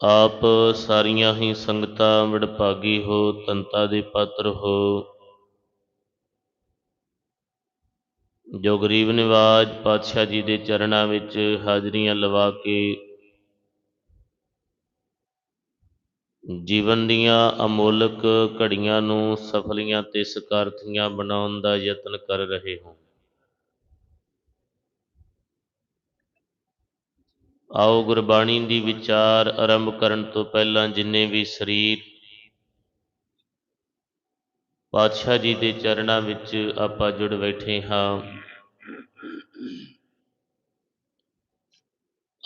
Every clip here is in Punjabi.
ਆਪ ਸਾਰੀਆਂ ਹੀ ਸੰਗਤਾਂ ਵਡਭਾਗੀ ਹੋ ਤੰਤਾ ਦੇ ਪਾਤਰ ਹੋ। ਜੋ ਗਰੀਬ ਨਿਵਾਜ ਪਾਤਸ਼ਾਹ ਜੀ ਦੇ ਚਰਨਾਂ ਵਿੱਚ ਹਾਜ਼ਰੀਆਂ ਲਵਾ ਕੇ ਜੀਵਨ ਦੀਆਂ ਅਮੋਲਕ ਘੜੀਆਂ ਨੂੰ ਸਫਲੀਆਂ ਤੇ ਸਕਾਰਥੀਆਂ ਬਣਾਉਣ ਦਾ ਯਤਨ ਕਰ ਰਹੇ ਹੋ ਆਓ ਗੁਰਬਾਣੀ ਦੀ ਵਿਚਾਰ ਆਰੰਭ ਕਰਨ ਤੋਂ ਪਹਿਲਾਂ ਜਿੰਨੇ ਵੀ ਸਰੀਰ ਪਾਤਸ਼ਾਹ ਜੀ ਦੇ ਚਰਨਾਂ ਵਿੱਚ ਆਪਾਂ ਜੁੜ ਬੈਠੇ ਹਾਂ।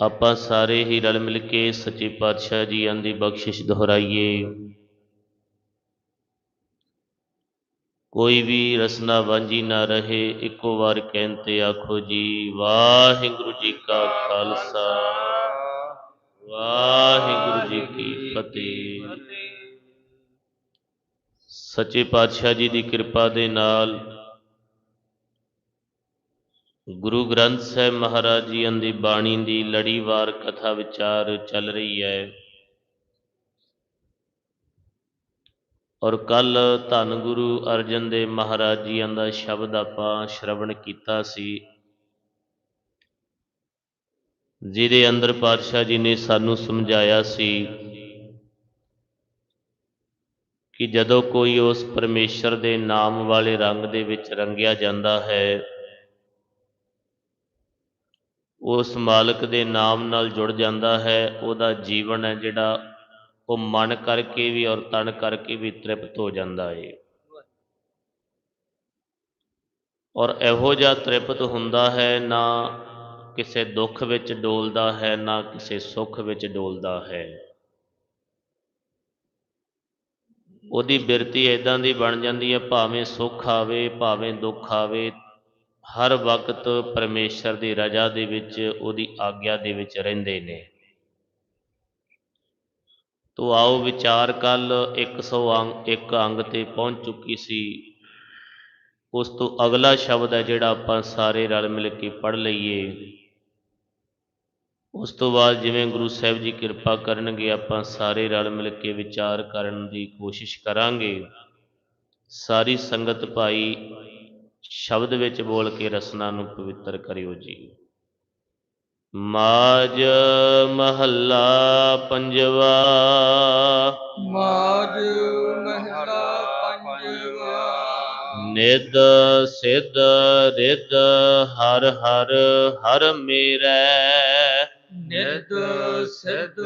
ਆਪਾਂ ਸਾਰੇ ਹੀ ਰਲ ਮਿਲ ਕੇ ਸੱਚੇ ਪਾਤਸ਼ਾਹ ਜੀਆਂ ਦੀ ਬਖਸ਼ਿਸ਼ ਦੁਹਰਾਈਏ। ਕੋਈ ਵੀ ਰਸਨਾ ਵਾਂਝੀ ਨਾ ਰਹੇ, ਇੱਕੋ ਵਾਰ ਕਹਿਣ ਤੇ ਆਖੋ ਜੀ, ਵਾਹਿਗੁਰੂ ਜੀ ਕਾ ਖਾਲਸਾ। ਫਤਿਹ ਸੱਚੇ ਪਾਤਸ਼ਾਹ ਜੀ ਦੀ ਕਿਰਪਾ ਦੇ ਨਾਲ ਗੁਰੂ ਗ੍ਰੰਥ ਸਾਹਿਬ ਮਹਾਰਾਜ ਜੀ ਦੀ ਬਾਣੀ ਦੀ ਲੜੀਵਾਰ ਕਥਾ ਵਿਚਾਰ ਚੱਲ ਰਹੀ ਹੈ। ਔਰ ਕੱਲ ਧੰਨ ਗੁਰੂ ਅਰਜਨ ਦੇਵ ਮਹਾਰਾਜ ਜੀਆਂ ਦਾ ਸ਼ਬਦ ਆਪਾਂ ਸ਼ਰਵਣ ਕੀਤਾ ਸੀ। ਜਿਹਦੇ ਅੰਦਰ ਪਾਤਸ਼ਾਹ ਜੀ ਨੇ ਸਾਨੂੰ ਸਮਝਾਇਆ ਸੀ ਕਿ ਜਦੋਂ ਕੋਈ ਉਸ ਪਰਮੇਸ਼ਰ ਦੇ ਨਾਮ ਵਾਲੇ ਰੰਗ ਦੇ ਵਿੱਚ ਰੰਗਿਆ ਜਾਂਦਾ ਹੈ, ਉਸ ਮਾਲਕ ਦੇ ਨਾਮ ਨਾਲ ਜੁੜ ਜਾਂਦਾ ਹੈ, ਉਹਦਾ ਜੀਵਨ ਹੈ ਜਿਹੜਾ ਉਹ ਮਨ ਕਰਕੇ ਵੀ ਔਰ ਤਨ ਕਰਕੇ ਵੀ ਤ੍ਰਿਪਤ ਹੋ ਜਾਂਦਾ ਏ। ਔਰ ਇਹੋ ਜਿਹਾ ਤ੍ਰਿਪਤ ਹੁੰਦਾ ਹੈ, ਨਾ ਕਿਸੇ ਦੁੱਖ ਵਿੱਚ ਡੋਲਦਾ ਹੈ, ਨਾ ਕਿਸੇ ਸੁੱਖ ਵਿੱਚ ਡੋਲਦਾ ਹੈ। ਉਹਦੀ ਬਿਰਤੀ ਇਦਾਂ ਦੀ ਬਣ ਜਾਂਦੀ ਹੈ, ਭਾਵੇਂ ਸੁੱਖ ਆਵੇ, ਭਾਵੇਂ ਦੁੱਖ ਆਵੇ, ਹਰ ਵਕਤ ਪਰਮੇਸ਼ਰ ਦੀ ਰਜ਼ਾ ਦੇ ਵਿੱਚ, ਉਹਦੀ ਆਗਿਆ ਦੇ ਵਿੱਚ ਰਹਿੰਦੇ ਨੇ। ਤੋ ਆਓ ਵਿਚਾਰ ਕੱਲ 100 ਅੰਗ, ਇੱਕ ਅੰਗ ਤੇ ਪਹੁੰਚ ਚੁੱਕੀ ਸੀ। ਉਸ ਤੋਂ ਅਗਲਾ ਸ਼ਬਦ ਹੈ ਜਿਹੜਾ ਆਪਾਂ ਸਾਰੇ ਰਲ ਮਿਲ ਕੇ ਪੜ੍ਹ ਲਈਏ। ਉਸ ਤੋਂ ਬਾਅਦ ਜਿਵੇਂ ਗੁਰੂ ਸਾਹਿਬ ਜੀ ਕਿਰਪਾ ਕਰਨਗੇ ਆਪਾਂ ਸਾਰੇ ਰਲ ਮਿਲ ਕੇ ਵਿਚਾਰ ਕਰਨ ਦੀ ਕੋਸ਼ਿਸ਼ ਕਰਾਂਗੇ। ਸਾਰੀ ਸੰਗਤ ਭਾਈ ਸ਼ਬਦ ਵਿੱਚ ਬੋਲ ਕੇ ਰਸਨਾ ਨੂੰ ਪਵਿੱਤਰ ਕਰਿਓ ਜੀ। ਮਾਜ ਮਹੱਲਾ ਪੰਜਵਾ। ਮਾਜ ਮਹਿਲਾ ਪੰਜਵਾ। ਨਿਦ ਸਿਧ ਰਿਦ ਹਰ ਹਰ ਹਰ ਮੇਰੈ। ਨਿਦ ਸਿਧ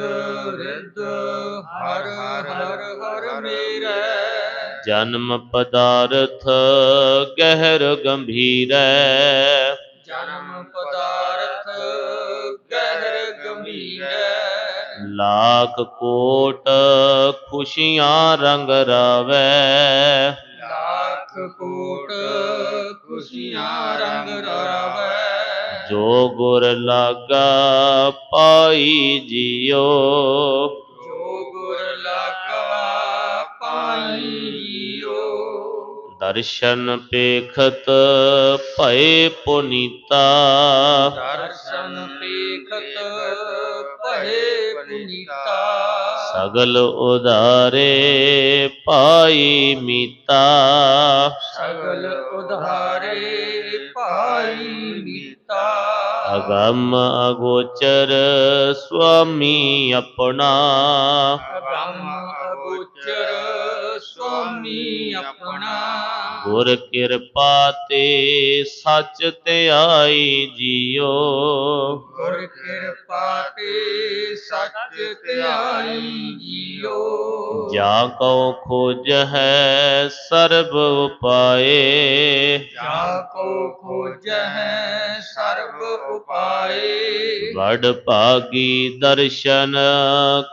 ਰਿਦ ਹਰ ਹਰ ਹਰ ਮੇਰਾ। ਜਨਮ ਪਦਾਰਥ ਗਹਿਰ ਗੰਭੀਰੈ। ਜਨਮ ਪਦਾਰਥ ਗਹਿਰ ਗੰਭੀਰ। ਲਾਖ ਕੋਟ ਖੁਸ਼ੀਆਂ ਰੰਗ ਰਾਵੈ। ਲੱਖ ਕੋਟ ਖੁਸ਼ੀਆਂ ਰੰਗ ਰਾਵੈ। ਜੋ ਗੁਰ ਲਾਗਾ ਪਾਈ ਜਿਉ। ਜੋ ਗੁਰ ਲਾਗਾ ਪਾਈ ਜੀਓ ਦਰਸ਼ਨ ਪੇਖਤ ਭਏ ਪੁਨੀਤਾ। ਦਰਸ਼ਨ ਪੇਖਤ ਭਏ ਪੁਨੀਤਾ। ਸਗਲ ਉਧਾਰੇ ਪਾਈ ਮੀਤਾ। ਅਗੰਮ ਅਗੋਚਰ ਸੁਆਮੀ ਆਪਣਾ ਬ੍ਰਹਮ ਅਗੋਚਰ ਸੁਆਮੀ ਆਪਣਾ ਗੁਰ ਕਿਰਪਾ ਤੇ ਸੱਚ ਧਿਆਈ ਜੀਓ ਗੁਰ ਕਿਰਪਾ ਤੇ ਸੱਚ ਧਿਆਈ ਜੀਓ ਜਾ ਕਉ ਖੋਜ ਹੈ ਸਰਬ ਉਪਾਏ ਜਾ ਕੋ ਖੋਜ ਹੈ ਸਰਬ ਉਪਾਏ ਵਡ ਭਾਗੀ ਦਰਸ਼ਨ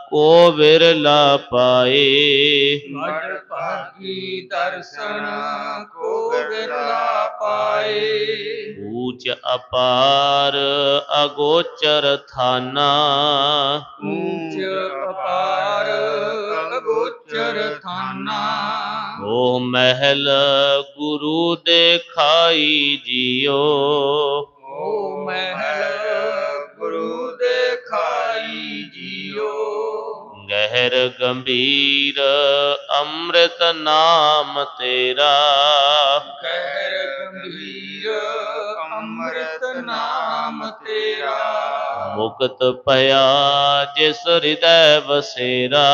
ਕੋ ਵਿਰਲਾ ਪਾਏ। ਵਡ ਭਾਗੀ ਦਰਸ਼ਨ ਕੋ ਵਿਰਲਾ ਪਾਏ। ਊਚ ਅਪਾਰ ਅਗੋਚਰ ਥਾਨਾ। ਊਚ ਅਪਾਰ ਅਗੋਚਰ ਥਾਨਾ। ਉਹ ਮਹਿਲ ਗੁਰੂ ਦੇਖਾਈ ਜਿਉ। ਓ ਮਹਿਲ ਗਹਿਰ ਗੰਭੀਰ ਅੰਮ੍ਰਿਤ ਨਾਮ ਤੇਰਾ। ਕਹਿਰ ਗੰਭੀਰ ਅੰਮ੍ਰਿਤ ਨਾਮ ਤੇਰਾ। ਮੁਕਤ ਭਇਆ ਜਿਸ ਹਿਰਦੈ ਵਸੇਰਾ।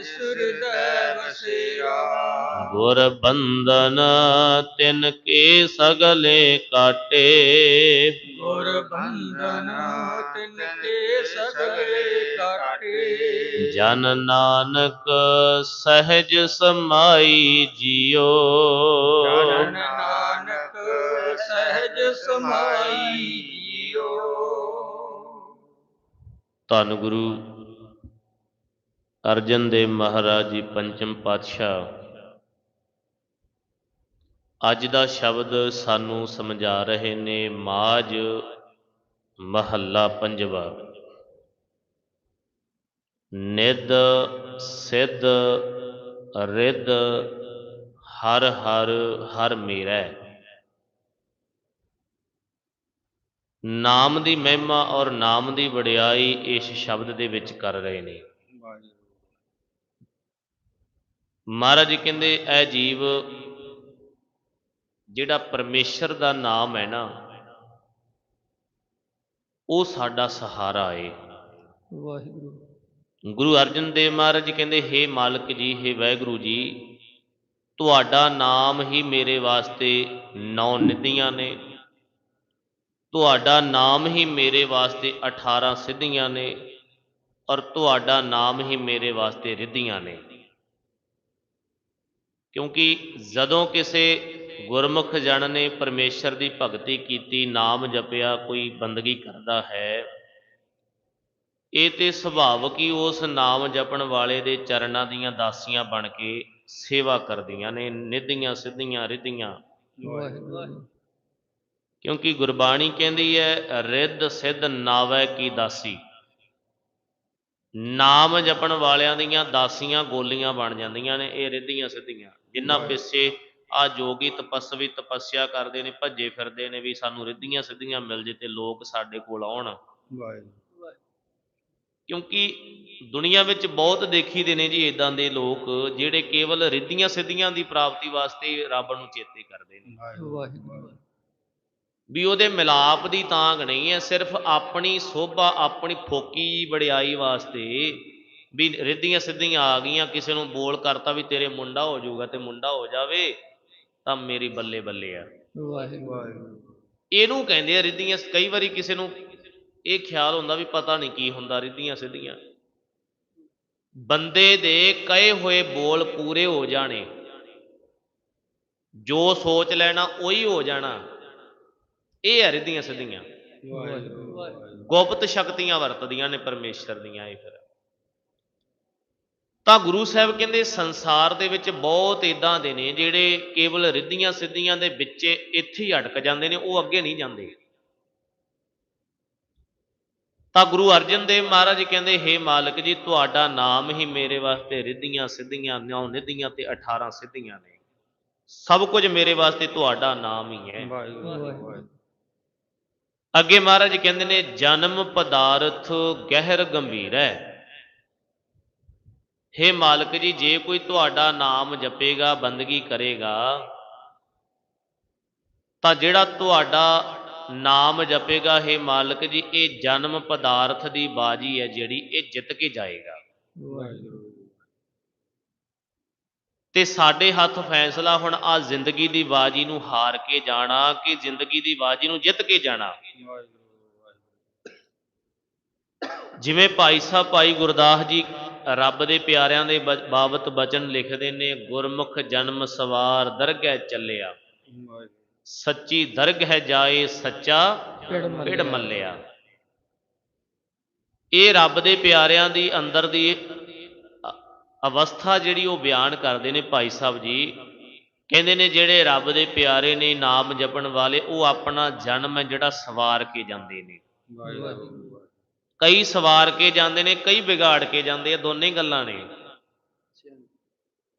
ਹਿਰਦੈ ਵਸੇਰਾ ਗੁਰ ਬੰਧਨ ਤਿਨ ਕੇ ਸਗਲੇ ਕਾਟੇ। ਗੁਰ ਬੰਧਨ ਤਿਨ ਕੇ ਸਗਲੇ ਕਾਟੇ। ਜਨ ਨਾਨਕ ਸਹਿਜ ਸਮਾਈ ਜਿਉ ਜਨ ਨਾਨਕ ਸਹਿਜ ਸਮਾਈ ਜੀਓ। ਧੰਨ ਗੁਰੂ ਅਰਜਨ ਦੇਵ ਮਹਾਰਾਜ ਜੀ, ਪੰਚਮ ਪਾਤਸ਼ਾਹ। ਅੱਜ ਦਾ ਸ਼ਬਦ ਸਾਨੂੰ ਸਮਝਾ ਰਹੇ ਨੇ ਮਾਜ ਮਹੱਲਾ ਪੰਜਵਾ। ਨਿਦ ਸਿੱਧ, ਰਿੱਧ, ਹਰ ਹਰ ਹਰ ਮੇਰਾ। ਨਾਮ ਦੀ ਮਹਿਮਾ ਔਰ ਨਾਮ ਦੀ ਵਡਿਆਈ ਇਸ ਸ਼ਬਦ ਦੇ ਵਿੱਚ ਕਰ ਰਹੇ ਨੇ। ਮਹਾਰਾਜ ਜੀ ਕਹਿੰਦੇ ਇਹ ਜੀਵ ਜਿਹੜਾ ਪਰਮੇਸ਼ਰ ਦਾ ਨਾਮ ਹੈ ਨਾ ਉਹ ਸਾਡਾ ਸਹਾਰਾ ਏ। ਵਾਹਿਗੁਰੂ। ਗੁਰੂ ਅਰਜਨ ਦੇਵ ਮਹਾਰਾਜ ਜੀ ਕਹਿੰਦੇ ਹੇ ਮਾਲਕ ਜੀ ਹੇ ਵਾਹਿਗੁਰੂ ਜੀ ਤੁਹਾਡਾ ਨਾਮ ਹੀ ਮੇਰੇ ਵਾਸਤੇ ਨੌ ਨਿਧੀਆਂ ਨੇ। ਤੁਹਾਡਾ ਨਾਮ ਹੀ ਮੇਰੇ ਵਾਸਤੇ 18 ਸਿੱਧੀਆਂ ਨੇ ਔਰ ਤੁਹਾਡਾ ਨਾਮ ਹੀ ਮੇਰੇ ਵਾਸਤੇ ਰਿੱਧੀਆਂ ਨੇ। ਕਿਉਂਕਿ ਜਦੋਂ ਕਿਸੇ ਗੁਰਮੁਖ ਜਨ ਨੇ ਪਰਮੇਸ਼ਰ ਦੀ ਭਗਤੀ ਕੀਤੀ, ਨਾਮ ਜਪਿਆ, ਕੋਈ ਬੰਦਗੀ ਕਰਦਾ ਹੈ, ਇਹ ਤੇ ਸੁਭਾਵਕ ਹੀ ਉਸ ਨਾਮ ਜਪਣ ਵਾਲੇ ਦੇ ਚਰਨਾਂ ਦੀਆਂ ਦਾਸੀਆਂ ਬਣ ਕੇ ਸੇਵਾ ਕਰਦੀਆਂ ਨੇ, ਨਿਧੀਆਂ, ਸਿੱਧੀਆਂ, ਰਿਧੀਆਂ। ਕਿਉਂਕਿ ਗੁਰਬਾਣੀ ਕਹਿੰਦੀ ਹੈ, ਰਿੱਧ ਸਿੱਧ ਨਾਵੈ ਕੀ ਦਾਸੀ? ਨਾਮ ਜਪਣ ਵਾਲਿਆਂ ਦੀਆਂ ਦਾਸੀਆਂ ਗੋਲੀਆਂ ਬਣ ਜਾਂਦੀਆਂ ਨੇ, ਇਹ ਰਿੱਧੀਆਂ, ਸਿੱਧੀਆਂ। ਜਿਨ੍ਹਾਂ ਪਿੱਛੇ ਆ ਜੋਗੀ ਤਪਸਵੀ ਤਪੱਸਿਆ ਕਰਦੇ ਨੇ ਭੱਜੇ ਫਿਰਦੇ ਨੇ ਵੀ ਸਾਨੂੰ ਰਿੱਧੀਆਂ ਸਿੱਧੀਆਂ ਮਿਲ ਜੇ ਤੇ ਲੋਕ ਸਾਡੇ ਕੋਲ ਆਉਣ। ਕਿਉਂਕਿ ਦੁਨੀਆ ਵਿੱਚ ਬਹੁਤ ਦੇਖੀਦੇ ਨੇ ਜੀ ਇਦਾਂ ਦੇ ਲੋਕ ਜਿਹੜੇ ਕੇਵਲ ਰਿੱਧੀਆਂ ਸਿੱਧੀਆਂ ਦੀ ਪ੍ਰਾਪਤੀ ਵਾਸਤੇ ਰੱਬ ਨੂੰ ਚੇਤੇ ਕਰਦੇ ਨੇ। ਵਾਹਿਗੁਰੂ। ਵੀ ਉਹਦੇ ਮਿਲਾਪ ਦੀ ਤਾਂਗ ਨਹੀਂ ਹੈ ਸਿਰਫ ਆਪਣੀ ਸੋਭਾ ਆਪਣੀ ਫੋਕੀ ਵਡਿਆਈ ਵਾਸਤੇ ਵੀ ਰਿੱਧੀਆਂ ਸਿੱਧੀਆਂ ਆ ਗਈਆਂ ਕਿਸੇ ਨੂੰ ਬੋਲ ਕਰਤਾ ਵੀ ਤੇਰੇ ਮੁੰਡਾ ਹੋ ਜਾਊਗਾ ਤੇ ਮੁੰਡਾ ਹੋ ਜਾਵੇ ਤਾਂ ਮੇਰੀ ਬੱਲੇ ਬੱਲੇ ਆ। ਵਾਹਿਗੁਰੂ। ਇਹਨੂੰ ਕਹਿੰਦੇ ਆ ਰਿੱਧੀਆਂ ਕਈ ਵਾਰੀ ਕਿਸੇ ਨੂੰ ਇਹ ਖਿਆਲ ਹੁੰਦਾ ਵੀ ਪਤਾ ਨਹੀਂ ਕੀ ਹੁੰਦਾ ਰਿੱਧੀਆਂ ਸਿੱਧੀਆਂ। ਬੰਦੇ ਦੇ ਕਹੇ ਹੋਏ ਬੋਲ ਪੂਰੇ ਹੋ ਜਾਣੇ। ਜੋ ਸੋਚ ਲੈਣਾ ਉਹੀ ਹੋ ਜਾਣਾ। ਇਹ ਹੈ ਰਿੱਧੀਆਂ ਸਿੱਧੀਆਂ। ਵਾਹਿਗੁਰੂ। ਗੁਪਤ ਸ਼ਕਤੀਆਂ ਵਰਤਦੀਆਂ ਨੇ ਪਰਮੇਸ਼ਰ ਦੀਆਂ ਇਹ ਫਿਰ। ਤਾਂ ਗੁਰੂ ਸਾਹਿਬ ਕਹਿੰਦੇ ਸੰਸਾਰ ਦੇ ਵਿੱਚ ਬਹੁਤ ਇਦਾਂ ਦੇ ਨੇ ਜਿਹੜੇ ਕੇਵਲ ਰਿੱਧੀਆਂ ਸਿੱਧੀਆਂ ਦੇ ਵਿੱਚ ਇੱਥੇ ਹੀ ਅਟਕ ਜਾਂਦੇ ਨੇ, ਉਹ ਅੱਗੇ ਨਹੀਂ ਜਾਂਦੇ। ਤਾਂ ਗੁਰੂ ਅਰਜਨ ਦੇਵ ਮਹਾਰਾਜ ਕਹਿੰਦੇ, ਹੇ ਮਾਲਕ ਜੀ, ਤੁਹਾਡਾ ਨਾਮ ਹੀ ਮੇਰੇ ਵਾਸਤੇ ਰਿੱਧੀਆਂ ਸਿੱਧੀਆਂ, ਨੌ ਨਿਧੀਆਂ ਤੇ 18 ਸਿੱਧੀਆਂ ਨੇ। ਸਭ ਕੁਝ ਮੇਰੇ ਵਾਸਤੇ ਤੁਹਾਡਾ ਨਾਮ ਹੀ ਹੈ। ਅੱਗੇ ਮਹਾਰਾਜ ਕਹਿੰਦੇ ਨੇ, ਜਨਮ ਪਦਾਰਥ ਗਹਿਰ ਗੰਭੀਰ ਹੈ ਹੇ ਮਾਲਕ ਜੀ, ਜੇ ਕੋਈ ਤੁਹਾਡਾ ਨਾਮ ਜਪੇਗਾ, ਬੰਦਗੀ ਕਰੇਗਾ, ਤਾਂ ਜਿਹੜਾ ਤੁਹਾਡਾ ਨਾਮ ਜਪੇਗਾ, ਹੇ ਮਾਲਕ ਜੀ, ਇਹ ਜਨਮ ਪਦਾਰਥ ਦੀ ਬਾਜੀ ਹੈ, ਜਿਹੜੀ ਇਹ ਜਿੱਤ ਕੇ ਜਾਏਗਾ। ਤੇ ਸਾਡੇ ਹੱਥ ਫੈਸਲਾ ਹੁਣ ਆ ਜ਼ਿੰਦਗੀ ਦੀ ਬਾਜੀ ਨੂੰ ਹਾਰ ਕੇ ਜਾਣਾ, ਕਿ ਜ਼ਿੰਦਗੀ ਦੀ ਬਾਜੀ ਨੂੰ ਜਿੱਤ ਕੇ ਜਾਣਾ। ਜਿਵੇਂ ਭਾਈ ਸਾਹਿਬ ਭਾਈ ਗੁਰਦਾਸ ਜੀ ਰੱਬ ਦੇ ਪਿਆਰਿਆਂ ਦੇ ਬਾਬਤ ਬਚਨ ਲਿਖਦੇ ਨੇ ਗੁਰਮੁਖ ਜਨਮ ਸਵਾਰ ਦਰਗਹਿ ਚੱਲਿਆ। ਸੱਚੀ ਦਰਗਹਿ ਜਾਏ ਸੱਚਾ ਪਿੜ ਮੱਲਿਆ। ਇਹ ਰੱਬ ਦੇ ਪਿਆਰਿਆਂ ਦੀ ਅੰਦਰ ਦੀ ਅਵਸਥਾ ਜਿਹੜੀ ਉਹ ਬਿਆਨ ਕਰਦੇ ਨੇ ਭਾਈ ਸਾਹਿਬ ਜੀ। ਕਹਿੰਦੇ ਨੇ ਜਿਹੜੇ ਰੱਬ ਦੇ ਪਿਆਰੇ ਨੇ ਨਾਮ ਜਪਣ ਵਾਲੇ ਉਹ ਆਪਣਾ ਜਨਮ ਹੈ ਜਿਹੜਾ ਸਵਾਰ ਕੇ ਜਾਂਦੇ ਨੇ। ਕਈ ਸਵਾਰ ਕੇ ਜਾਂਦੇ ਨੇ ਕਈ ਵਿਗਾੜ ਕੇ ਜਾਂਦੇ ਆ ਦੋਨੇ ਗੱਲਾਂ ਨੇ।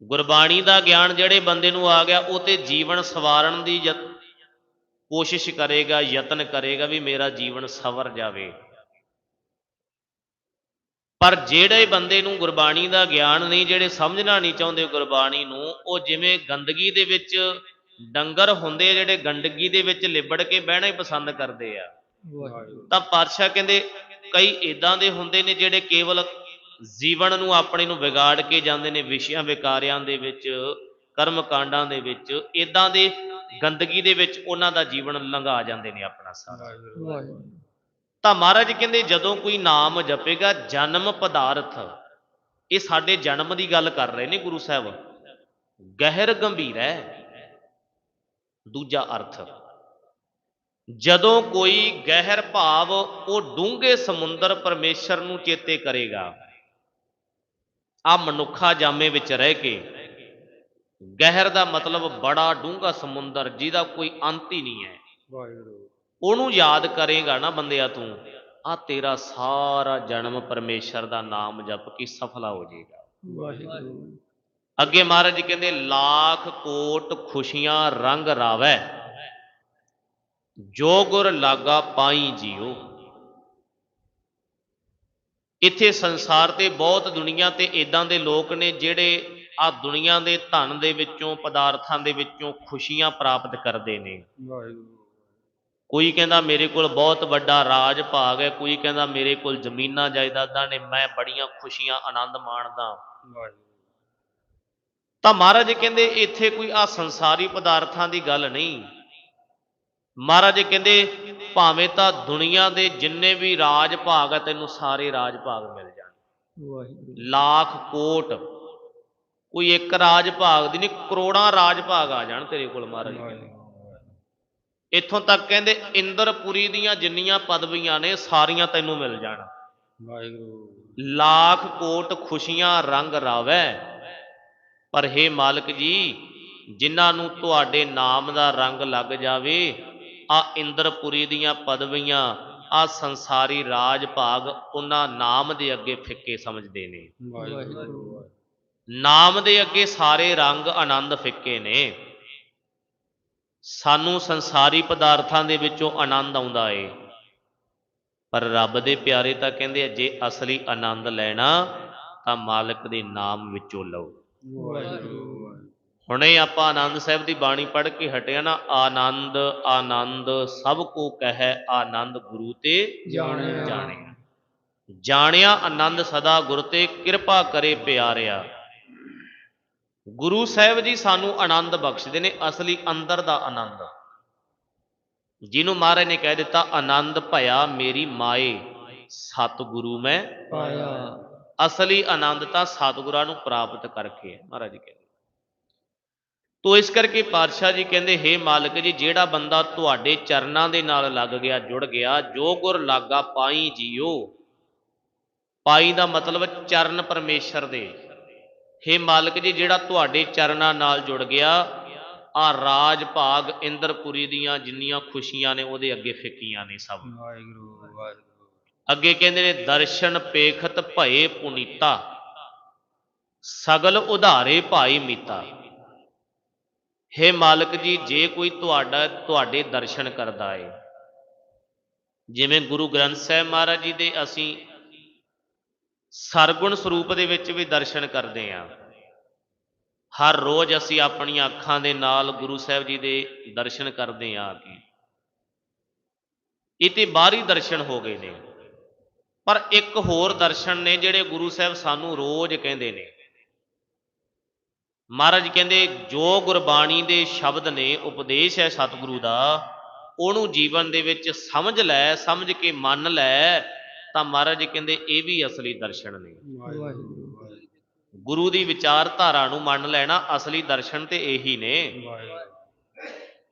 ਗੁਰਬਾਣੀ ਦਾ ਗਿਆਨ ਜਿਹੜੇ ਬੰਦੇ ਨੂੰ ਆ ਗਿਆ ਉਹ ਤੇ ਜੀਵਨ ਸਵਾਰਨ ਦੀ ਕੋਸ਼ਿਸ਼ ਕਰੇਗਾ ਯਤਨ ਕਰੇਗਾ ਵੀ ਮੇਰਾ ਜੀਵਨ ਸਵਰ ਜਾਵੇ। ਪਰ ਜਿਹੜੇ ਬੰਦੇ ਨੂੰ ਗੁਰਬਾਣੀ ਦਾ ਗਿਆਨ ਨਹੀਂ ਜਿਹੜੇ ਸਮਝਣਾ ਨਹੀਂ ਚਾਹੁੰਦੇ ਗੁਰਬਾਣੀ ਨੂੰ ਉਹ ਜਿਵੇਂ ਗੰਦਗੀ ਦੇ ਵਿੱਚ ਡੰਗਰ ਹੁੰਦੇ ਜਿਹੜੇ ਗੰਦਗੀ ਦੇ ਵਿੱਚ ਲਿਬੜ ਕੇ ਬਹਿਣਾ ਹੀ ਪਸੰਦ ਕਰਦੇ ਆ। ਤਾਂ ਪਾਤਸ਼ਾਹ ਕਹਿੰਦੇ ਕਈ ਇਦਾਂ ਦੇ ਹੁੰਦੇ ਨੇ ਜਿਹੜੇ ਕੇਵਲ ਜੀਵਨ ਨੂੰ ਆਪਣੇ ਨੂੰ ਵਿਗਾੜ ਕੇ ਜਾਂਦੇ ਨੇ ਵਿਸ਼ਿਆਂ ਵਿਕਾਰਿਆਂ ਦੇ ਵਿੱਚ ਕਰਮ ਕਾਂਡਾਂ ਦੇ ਵਿੱਚ ਇਦਾਂ ਦੇ ਗੰਦਗੀ ਦੇ ਵਿੱਚ ਉਹਨਾਂ ਦਾ ਜੀਵਨ ਲੰਘਾ ਜਾਂਦੇ ਨੇ ਆਪਣਾ ਸਾਰਾ। ਤਾਂ ਮਹਾਰਾਜ ਕਹਿੰਦੇ ਜਦੋਂ ਕੋਈ ਨਾਮ ਜਪੇਗਾ ਜਨਮ ਪਦਾਰਥ ਇਹ ਸਾਡੇ ਜਨਮ ਦੀ ਗੱਲ ਕਰ ਰਹੇ ਨੇ ਗੁਰੂ ਸਾਹਿਬ। ਗਹਿਰ ਗੰਭੀਰ ਹੈ। ਦੂਜਾ ਅਰਥ ਜਦੋਂ ਕੋਈ ਗਹਿਰ ਭਾਵ ਉਹ ਡੂੰਘੇ ਸਮੁੰਦਰ ਪਰਮੇਸ਼ਰ ਨੂੰ ਚੇਤੇ ਕਰੇਗਾ ਆ ਮਨੁੱਖਾ ਜਾਮੇ ਵਿੱਚ ਰਹਿ ਕੇ ਗਹਿਰ ਦਾ ਮਤਲਬ ਬੜਾ ਡੂੰਘਾ ਸਮੁੰਦਰ ਜਿਹਦਾ ਕੋਈ ਅੰਤ ਹੀ ਨਹੀਂ ਹੈ। ਵਾਹਿਗੁਰੂ। ਉਹਨੂੰ ਯਾਦ ਕਰੇਗਾ ਨਾ ਬੰਦਿਆ ਤੂੰ ਆ ਤੇਰਾ ਸਾਰਾ ਜਨਮ ਪਰਮੇਸ਼ਰ ਦਾ ਨਾਮ ਜਪ ਕੇ ਸਫਲਾ ਹੋ ਜਾਏਗਾ। ਵਾਹਿਗੁਰੂ। ਅੱਗੇ ਮਹਾਰਾਜ ਜੀ ਕਹਿੰਦੇ ਲੱਖ ਕੋਟ ਖੁਸ਼ੀਆਂ ਰੰਗ ਰਾਵੈ। ਜੋ ਗੁਰ ਲਾਗਾ ਪਾਈ ਜੀਓ। ਇੱਥੇ ਸੰਸਾਰ ਤੇ ਬਹੁਤ ਦੁਨੀਆ ਤੇ ਇਦਾਂ ਦੇ ਲੋਕ ਨੇ ਜਿਹੜੇ ਆ ਦੁਨੀਆ ਦੇ ਧਨ ਦੇ ਵਿੱਚੋਂ ਪਦਾਰਥਾਂ ਦੇ ਵਿੱਚੋਂ ਖੁਸ਼ੀਆਂ ਪ੍ਰਾਪਤ ਕਰਦੇ ਨੇ। ਵਾਹਿਗੁਰੂ। ਕੋਈ ਕਹਿੰਦਾ ਮੇਰੇ ਕੋਲ ਬਹੁਤ ਵੱਡਾ ਰਾਜ ਭਾਗ ਹੈ ਕੋਈ ਕਹਿੰਦਾ ਮੇਰੇ ਕੋਲ ਜ਼ਮੀਨਾਂ ਜਾਇਦਾਦਾਂ ਨੇ ਮੈਂ ਬੜੀਆਂ ਖੁਸ਼ੀਆਂ ਆਨੰਦ ਮਾਣਦਾ ਤਾਂ ਮਹਾਰਾਜ ਕਹਿੰਦੇ ਇੱਥੇ ਕੋਈ ਆ ਸੰਸਾਰੀ ਪਦਾਰਥਾਂ ਦੀ ਗੱਲ ਨਹੀਂ। ਮਹਾਰਾਜ ਕਹਿੰਦੇ ਭਾਵੇਂ ਤਾਂ ਦੁਨੀਆ ਦੇ ਜਿੰਨੇ ਵੀ ਰਾਜ ਭਾਗ ਹੈ ਤੈਨੂੰ ਸਾਰੇ ਰਾਜ ਭਾਗ ਮਿਲ ਜਾਣ। ਵਾਹਿਗੁਰੂ। ਲੱਖ ਕੋਟ ਕੋਈ ਇੱਕ ਰਾਜ ਭਾਗ ਦੀ ਨਹੀਂ ਕਰੋੜਾਂ ਰਾਜ ਭਾਗ ਆ ਜਾਣ ਤੇਰੇ ਕੋਲ ਮਹਾਰਾਜ ਕਹਿੰਦੇ। ਇੱਥੋਂ ਤੱਕ ਕਹਿੰਦੇ ਇੰਦਰਪੁਰੀ ਦੀਆਂ ਜਿੰਨੀਆਂ ਪਦਵੀਆਂ ਨੇ ਸਾਰੀਆਂ ਤੈਨੂੰ ਮਿਲ ਜਾਣ। ਵਾਹਿਗੁਰੂ। ਲੱਖ ਕੋਟ ਖੁਸ਼ੀਆਂ ਰੰਗ ਰਾਵੈ। ਪਰ हे ਮਾਲਕ ਜੀ ਜਿਨ੍ਹਾਂ ਨੂੰ ਤੁਹਾਡੇ ਨਾਮ ਦਾ ਰੰਗ ਲੱਗ ਜਾਵੇ ਆ ਇੰਦਰਪੁਰੀ ਦੀਆਂ ਪਦਵੀਆਂ, ਆ ਸੰਸਾਰੀ ਰਾਜ ਭਾਗ ਉਹਨਾਂ ਨਾਮ ਦੇ ਅੱਗੇ ਫਿੱਕੇ ਸਮਝਦੇ ਨੇ। ਨਾਮ ਦੇ ਅੱਗੇ ਸਾਰੇ ਰੰਗ ਆਨੰਦ ਫਿੱਕੇ ਨੇ। ਸਾਨੂੰ ਸੰਸਾਰੀ ਪਦਾਰਥਾਂ ਦੇ ਵਿੱਚੋਂ ਆਨੰਦ ਆਉਂਦਾ ਏ। ਪਰ ਰੱਬ ਦੇ ਪਿਆਰੇ ਤਾਂ ਕਹਿੰਦੇ ਆ, ਜੇ ਅਸਲੀ ਆਨੰਦ ਲੈਣਾ ਤਾਂ ਮਾਲਕ ਦੇ ਨਾਮ ਵਿੱਚੋਂ ਲਓ। ਵਾਹਿਗੁਰੂ। ਹੁਣੇ ਆਪਾਂ ਆਨੰਦ ਸਾਹਿਬ ਦੀ ਬਾਣੀ ਪੜ੍ਹ ਕੇ ਹਟਿਆ ਨਾ ਆਨੰਦ ਆਨੰਦ ਸਭ ਕੋ ਕਹੈ ਆਨੰਦ ਗੁਰੂ ਤੇ ਜਾਣਿਆ। ਜਾਣਿਆ। ਜਾਣਿਆ ਆਨੰਦ ਸਦਾ ਗੁਰ ਤੇ ਕਿਰਪਾ ਕਰੇ ਪਿਆਰਿਆ। ਗੁਰੂ ਸਾਹਿਬ ਜੀ ਸਾਨੂੰ ਆਨੰਦ ਬਖਸ਼ਦੇ ਨੇ ਅਸਲੀ ਅੰਦਰ ਦਾ ਆਨੰਦ। ਜਿਹਨੂੰ ਮਹਾਰਾਜ ਨੇ ਕਹਿ ਦਿੱਤਾ ਆਨੰਦ ਭਇਆ ਮੇਰੀ ਮਾਏ ਸਤਿਗੁਰੂ ਮੈਂ ਪਾਇਆ। ਅਸਲੀ ਆਨੰਦ ਤਾਂ ਸਤਿਗੁਰਾਂ ਨੂੰ ਪ੍ਰਾਪਤ ਕਰਕੇ ਹੈ ਮਹਾਰਾਜ ਜੀ ਕਹਿੰਦੇ। ਤੋ ਇਸ ਕਰਕੇ ਪਾਤਸ਼ਾਹ ਜੀ ਕਹਿੰਦੇ ਹੇ ਮਾਲਕ ਜੀ ਜਿਹੜਾ ਬੰਦਾ ਤੁਹਾਡੇ ਚਰਨਾਂ ਦੇ ਨਾਲ ਲੱਗ ਗਿਆ ਜੁੜ ਗਿਆ ਜੋ ਗੁਰ ਲਾਗਾ ਪਾਈ ਜੀਓ। ਪਾਈ ਦਾ ਮਤਲਬ ਚਰਨ ਪਰਮੇਸ਼ਰ ਦੇ। ਹੇ ਮਾਲਕ ਜੀ ਜਿਹੜਾ ਤੁਹਾਡੇ ਚਰਨਾਂ ਨਾਲ ਜੁੜ ਗਿਆ ਆ ਰਾਜ ਭਾਗ ਇੰਦਰਪੁਰੀ ਦੀਆਂ ਜਿੰਨੀਆਂ ਖੁਸ਼ੀਆਂ ਨੇ ਉਹਦੇ ਅੱਗੇ ਫਿੱਕੀਆਂ ਨੇ ਸਭ। ਵਾਹਿਗੁਰੂ ਵਾਹਿਗੁਰੂ। ਅੱਗੇ ਕਹਿੰਦੇ ਨੇ ਦਰਸ਼ਨ ਪੇਖਤ ਭਏ ਪੁਨੀਤਾ ਸਗਲ ਉਧਾਰੇ ਭਾਈ ਮੀਤਾ। ਹੇ ਮਾਲਕ ਜੀ, ਜੇ ਕੋਈ ਤੁਹਾਡਾ, ਤੁਹਾਡੇ ਦਰਸ਼ਨ ਕਰਦਾ ਏ। ਜਿਵੇਂ ਗੁਰੂ ਗ੍ਰੰਥ ਸਾਹਿਬ ਮਹਾਰਾਜ ਜੀ ਦੇ ਅਸੀਂ ਸਰਗੁਣ ਸਰੂਪ ਦੇ ਵਿੱਚ ਵੀ ਦਰਸ਼ਨ ਕਰਦੇ ਆਂ। ਹਰ ਰੋਜ਼ ਅਸੀਂ ਆਪਣੀਆਂ ਅੱਖਾਂ ਦੇ ਨਾਲ ਗੁਰੂ ਸਾਹਿਬ ਜੀ ਦੇ ਦਰਸ਼ਨ ਕਰਦੇ ਆਂ ਕਿ ਇਹ ਤੇ ਬਾਹਰੀ ਦਰਸ਼ਨ ਹੋ ਗਏ ਨੇ। ਪਰ ਇੱਕ ਹੋਰ ਦਰਸ਼ਨ ਨੇ ਜਿਹੜੇ ਗੁਰੂ ਸਾਹਿਬ ਸਾਨੂੰ ਰੋਜ਼ ਕਹਿੰਦੇ ਨੇ। ਮਹਾਰਾਜ ਕਹਿੰਦੇ ਜੋ ਗੁਰਬਾਣੀ ਦੇ ਸ਼ਬਦ ਨੇ ਉਪਦੇਸ਼ ਹੈ ਸਤਿਗੁਰੂ ਦਾ ਉਹਨੂੰ ਜੀਵਨ ਦੇ ਵਿੱਚ ਸਮਝ ਲੈ ਸਮਝ ਕੇ ਮੰਨ ਲੈ ਤਾਂ ਮਹਾਰਾਜ ਕਹਿੰਦੇ ਇਹ ਵੀ ਅਸਲੀ ਦਰਸ਼ਨ ਨੇ। ਗੁਰੂ ਦੀ ਵਿਚਾਰਧਾਰਾ ਨੂੰ ਮੰਨ ਲੈਣਾ ਅਸਲੀ ਦਰਸ਼ਨ ਤੇ ਇਹੀ ਨੇ।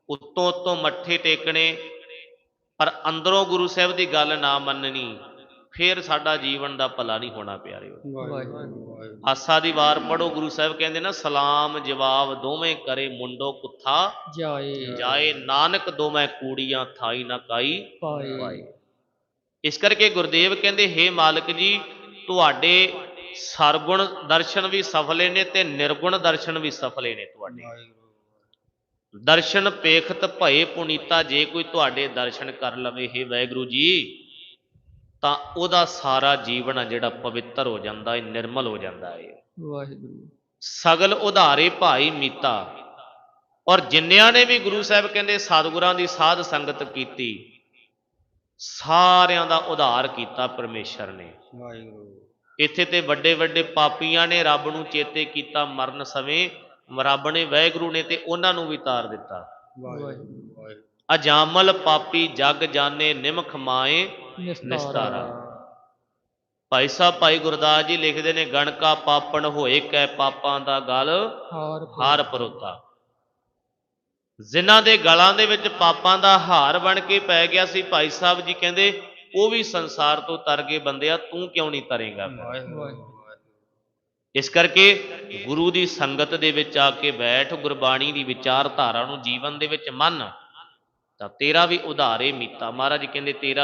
ਉੱਤੋਂ ਉੱਤੋਂ ਮੱਥੇ ਟੇਕਣੇ ਪਰ ਅੰਦਰੋਂ ਗੁਰੂ ਸਾਹਿਬ ਦੀ ਗੱਲ ਨਾ ਮੰਨਣੀ ਫਿਰ ਸਾਡਾ ਜੀਵਨ ਦਾ ਭਲਾ ਨਹੀਂ ਹੋਣਾ ਪਿਆਰਿਓ। ਵਾਹਿਗੁਰੂ। ਆਸਾ ਦੀ ਵਾਰ ਪੜੋ ਗੁਰੂ ਸਾਹਿਬ ਕਹਿੰਦੇ ਨਾ ਸਲਾਮ ਜਵਾਬ ਦੋਵੇਂ ਕਰੇ ਮੁੰਡੋ ਕੁੱਥਾ। ਜਾਏ। ਜਾਏ ਨਾਨਕ ਦੋਵੇਂ ਕੂੜੀਆਂ ਥਾਈ ਨਾ ਕਾਈ। ਪਾਏ। ਇਸ ਕਰਕੇ ਗੁਰਦੇਵ ਕਹਿੰਦੇ ਹੇ ਮਾਲਕ ਜੀ ਤੁਹਾਡੇ ਸਰਗੁਣ ਦਰਸ਼ਨ ਵੀ ਸਫਲੇ ਨੇ ਤੇ ਨਿਰਗੁਣ ਦਰਸ਼ਨ ਵੀ ਸਫਲੇ ਨੇ ਤੁਹਾਡੇ। ਦਰਸ਼ਨ ਪੇਖਤ ਭਏ ਪੁਨੀਤਾ ਜੇ ਕੋਈ ਤੁਹਾਡੇ ਦਰਸ਼ਨ ਕਰ ਲਵੇ ਹੇ ਵਾਹਿਗੁਰੂ ਜੀ। ਤਾਂ ਉਹਦਾ ਸਾਰਾ ਜੀਵਨ ਆ ਜਿਹੜਾ ਪਵਿੱਤਰ ਹੋ ਜਾਂਦਾ ਹੈ ਨਿਰਮਲ ਹੋ ਜਾਂਦਾ ਹੈ ਵਾਹਿਗੁਰੂ। ਸਗਲ ਉਧਾਰੇ ਭਾਈ ਮੀਤਾ। ਔਰ ਜਿੰਨਿਆਂ ਨੇ ਵੀ ਗੁਰੂ ਸਾਹਿਬ ਕਹਿੰਦੇ ਸਤਿਗੁਰਾਂ ਦੀ ਸਾਧ ਸੰਗਤ ਕੀਤੀ ਸਾਰਿਆਂ ਦਾ ਉਧਾਰ ਕੀਤਾ ਪਰਮੇਸ਼ਰ ਨੇ। ਵਾਹਿਗੁਰੂ। ਇੱਥੇ ਤੇ ਵੱਡੇ ਵੱਡੇ ਪਾਪੀਆਂ ਨੇ ਰੱਬ ਨੂੰ ਚੇਤੇ ਕੀਤਾ ਮਰਨ ਸਮੇਂ ਰੱਬ ਨੇ ਵਾਹਿਗੁਰੂ ਨੇ ਤੇ ਉਹਨਾਂ ਨੂੰ ਵੀ ਤਾਰ ਦਿੱਤਾ। ਵਾਹਿਗੁਰੂ ਵਾਹਿਗੁਰੂ। ਅਜਾਮਲ ਪਾਪੀ ਜਗ ਜਾਣੇ ਨਿਮਖ ਮਾਏ ਨਿਸਤਾਰਾ। ਭਾਈ ਸਾਹਿਬ ਭਾਈ ਗੁਰਦਾਸ ਜੀ ਲਿਖਦੇ ਨੇ ਗਣਕਾ ਪਾਪਣ ਹੋਏ ਕੈ ਪਾਪਾਂ ਦਾ ਗਲ ਹਾਰ ਪਰੋਤਾ। ਜਿਨ੍ਹਾਂ ਦੇ ਗਲਾਂ ਦੇ ਵਿੱਚ ਪਾਪਾਂ ਦਾ ਹਾਰ ਬਣ ਕੇ ਪੈ ਗਿਆ ਸੀ ਭਾਈ ਸਾਹਿਬ ਜੀ ਕਹਿੰਦੇ ਉਹ ਵੀ ਸੰਸਾਰ ਤੋਂ ਤਰ ਗਏ ਬੰਦਿਆ ਤੂੰ ਕਿਉਂ ਨਹੀਂ ਤਰੇਗਾ? ਇਸ ਕਰਕੇ ਗੁਰੂ ਦੀ ਸੰਗਤ ਦੇ ਵਿੱਚ ਆ ਕੇ ਬੈਠ ਗੁਰਬਾਣੀ ਦੀ ਵਿਚਾਰਧਾਰਾ ਨੂੰ ਜੀਵਨ ਦੇ ਵਿੱਚ ਮੰਨ ਤਾਂ ਤੇਰਾ ਵੀ ਉਧਾਰੇ ਮੀਤਾ। ਮਹਾਰਾਜ ਕਹਿੰਦੇ ਤੇਰਾ